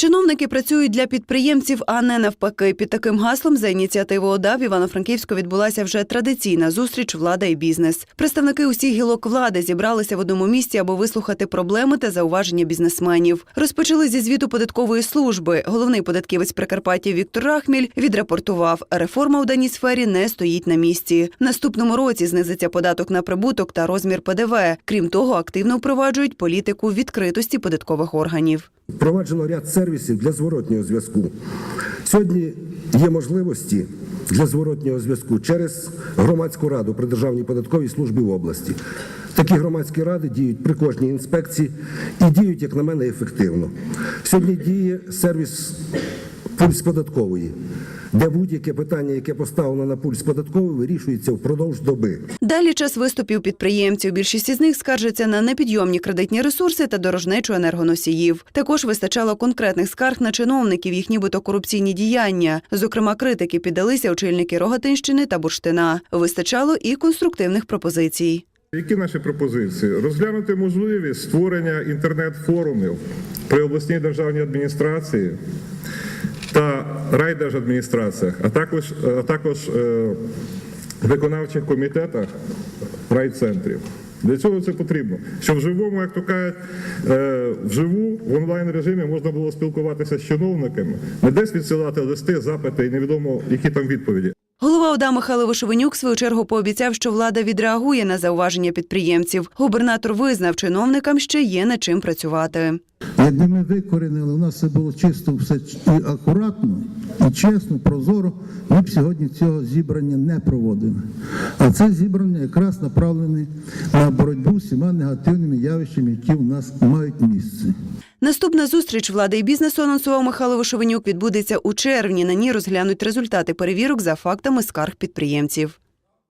Чиновники працюють для підприємців, а не навпаки. Під таким гаслом за ініціативу ОДА в Івано-Франківську відбулася вже традиційна зустріч влада і бізнес. Представники усіх гілок влади зібралися в одному місці, аби вислухати проблеми та зауваження бізнесменів. Розпочали зі звіту податкової служби. Головний податківець Прикарпаття Віктор Рахміль відрапортував, реформа у даній сфері не стоїть на місці. В наступному році знизиться податок на прибуток та розмір ПДВ. Крім того, активно впроваджують політику відкритості податкових органів. Впроваджено ряд сервісів для зворотнього зв'язку. Сьогодні є можливості для зворотнього зв'язку через громадську раду при Державній податковій службі в області. Такі громадські ради діють при кожній інспекції і діють, як на мене, ефективно. Сьогодні діє сервіс пульс податкової, де будь-яке питання, яке поставлено на пульс податковий, вирішується впродовж доби. Далі час виступів підприємців. Більшість із них скаржаться на непідйомні кредитні ресурси та дорожнечу енергоносіїв. Також вистачало конкретних скарг на чиновників, їх нібито корупційні діяння. Зокрема, критики піддалися очільники Рогатинщини та Бурштина. Вистачало і конструктивних пропозицій. Які наші пропозиції? Розглянути можливість створення інтернет-форумів при обласній державній адміністрації райдержадміністраціях, а також, а також е, виконавчих комітетах райцентрів. Для цього це потрібно. Щоб в живому, як то кажуть, е, вживу в онлайн режимі можна було спілкуватися з чиновниками, не десь відсилати листи, запити і невідомо, які там відповіді. Голова ОДА Михайло Вишовенюк в свою чергу пообіцяв, що влада відреагує на зауваження підприємців. Губернатор визнав, чиновникам ще є над чим працювати. Якби ми викорінили, у нас все було чисто, все і акуратно, і чесно, прозоро, ми б сьогодні цього зібрання не проводили. А це зібрання якраз направлене на боротьбу з всіма негативними явищами, які в нас мають місце. Наступна зустріч влади і бізнесу, анонсував Михайло Вишовенюк, відбудеться у червні. На ній розглянуть результати перевірок за фактами скарг підприємців.